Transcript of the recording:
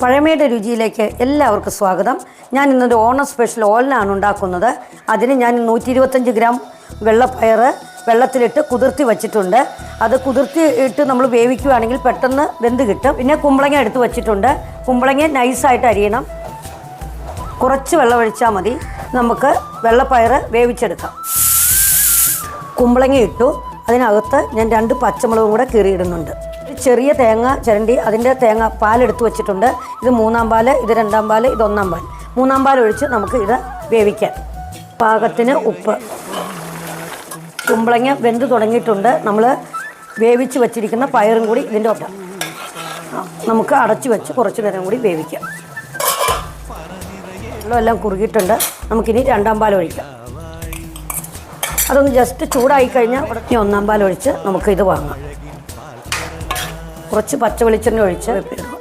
പഴമയുടെ രുചിയിലേക്ക് എല്ലാവർക്കും സ്വാഗതം. ഞാൻ ഇന്നൊരു ഓണം സ്പെഷ്യൽ ഓലനാണ് ഉണ്ടാക്കുന്നത്. അതിന് ഞാൻ നൂറ്റി ഇരുപത്തഞ്ച് ഗ്രാം വെള്ളപ്പയർ വെള്ളത്തിലിട്ട് കുതിർത്തി വച്ചിട്ടുണ്ട്. അത് കുതിർത്തി ഇട്ട് നമ്മൾ വേവിക്കുകയാണെങ്കിൽ പെട്ടെന്ന് വെന്ത് കിട്ടും. പിന്നെ കുമ്പളങ്ങ എടുത്ത് വച്ചിട്ടുണ്ട്. കുമ്പളങ്ങ നൈസായിട്ട് അരിയണം. കുറച്ച് വെള്ളം ഒഴിച്ചാൽ മതി. നമുക്ക് വെള്ളപ്പയർ വേവിച്ചെടുക്കാം. കുമ്പളങ്ങ ഇട്ടു. അതിനകത്ത് ഞാൻ രണ്ട് പച്ചമുളകും കൂടെ കീറിയിടുന്നുണ്ട്. ചെറിയ തേങ്ങ ചിരണ്ടി അതിന്റെ തേങ്ങ പാലെടുത്ത് വെച്ചിട്ടുണ്ട്. ഇത് മൂന്നാം പാൽ ഇത് രണ്ടാം പാൽ ഇത് ഒന്നാം പാൽ മൂന്നാം പാൽ ഒഴിച്ച് നമുക്ക് ഇത് വേവിക്കാം. പാകത്തിന് ഉപ്പ്. കുമ്പളങ്ങ വെന്ത് തുടങ്ങിയിട്ടുണ്ട്. നമ്മൾ വേവിച്ച് വെച്ചിരിക്കുന്ന പയറും കൂടി ഇതിന്റെ ഒപ്പം. നമുക്ക് അടച്ചു വെച്ച് കുറച്ച് നേരം കൂടി വേവിക്കാം. വെള്ളമെല്ലാം കുറുകിയിട്ടുണ്ട്. നമുക്കിനി രണ്ടാം പാൽ ഒഴിക്കാം. അതൊന്ന് ജസ്റ്റ് ചൂടായി കഴിഞ്ഞാൽ ഉടനെ ഒന്നാം പാൽ ഒഴിച്ച് നമുക്ക് ഇത് വാങ്ങാം. കുറച്ച് പച്ച വെളിച്ചെണ്ണ ഒഴിച്ച് വെപ്പിടണം.